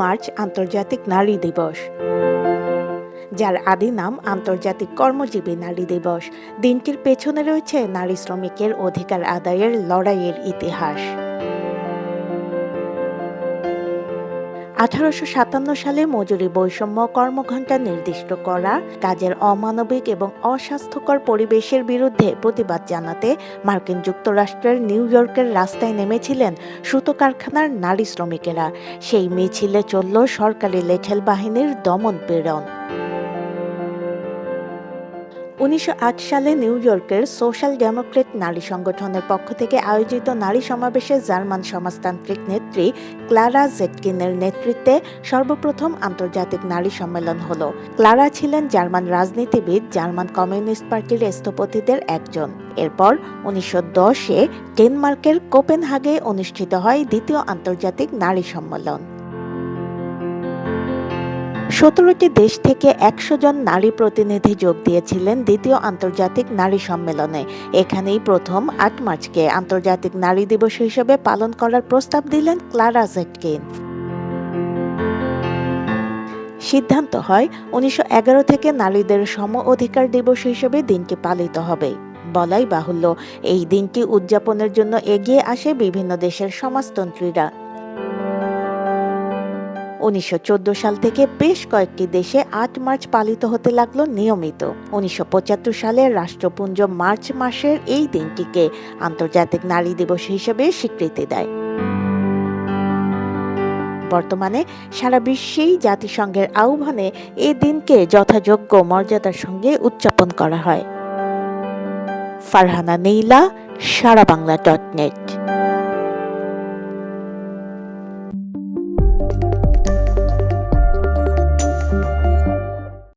March আন্তর্জাতিক নারী দিবস, যার আদি নাম আন্তর্জাতিক কর্মজীবী নারী দিবস। দিনটির পেছনে রয়েছে নারী শ্রমিকের অধিকার আদায়ের লড়াইয়ের ইতিহাস। আঠারোশো সাতান্ন সালে মজুরি বৈষম্য কর্মঘণ্টা নির্দিষ্ট করা, কাজের অমানবিক এবং অস্বাস্থ্যকর পরিবেশের বিরুদ্ধে প্রতিবাদ জানাতে মার্কিন যুক্তরাষ্ট্রের নিউ ইয়র্কের রাস্তায় নেমেছিলেন সুতো কারখানার নারী শ্রমিকেরা। সেই মিছিলে চলল সরকারি লেঠেল বাহিনীর দমন পীড়ন। উনিশশো আট সালে নিউ ইয়র্কের সোশ্যাল ডেমোক্রেট নারী সংগঠনের পক্ষ থেকে আয়োজিত নারী সমাবেশে জার্মান সমাজতান্ত্রিক নেত্রী ক্লারা জেটকিনের নেতৃত্বে সর্বপ্রথম আন্তর্জাতিক নারী সম্মেলন হল। ক্লারা ছিলেন জার্মান রাজনীতিবিদ, জার্মান কমিউনিস্ট পার্টির স্থপতিদের একজন। এরপর উনিশশো দশে ডেনমার্কের কোপেনহাগে অনুষ্ঠিত হয় দ্বিতীয় আন্তর্জাতিক নারী সম্মেলন। সতেরোটি দেশ থেকে একশো জন নারী প্রতিনিধি যোগ দিয়েছিলেন দ্বিতীয় আন্তর্জাতিক নারী সম্মেলনে। এখানেই প্রথম আট মার্চকে আন্তর্জাতিক নারী দিবস হিসেবে পালন করার প্রস্তাব দিলেন ক্লারা জেটকিন সিদ্ধান্ত হয়, উনিশশো এগারো থেকে নারীদের সম অধিকার দিবস হিসেবে দিনটি পালিত হবে। বলাই বাহুল্য, এই দিনটি উদযাপনের জন্য এগিয়ে আসে বিভিন্ন দেশের সমাজতন্ত্রীরা। উনিশশো চোদ্দ সাল থেকে বেশ কয়েকটি দেশে আট মার্চ পালিত হতে লাগল নিয়মিত। উনিশশো পঁচাত্তর সালে রাষ্ট্রপুঞ্জ মার্চ মাসের এই দিনটিকে আন্তর্জাতিক নারী দিবস হিসেবে স্বীকৃতি দেয়। বর্তমানে সারা বিশ্বেই জাতিসংঘের আহ্বানে এই দিনকে যথাযোগ্য মর্যাদার সঙ্গে উদযাপন করা হয়। Farhana Nila, Sara Bangla dot net.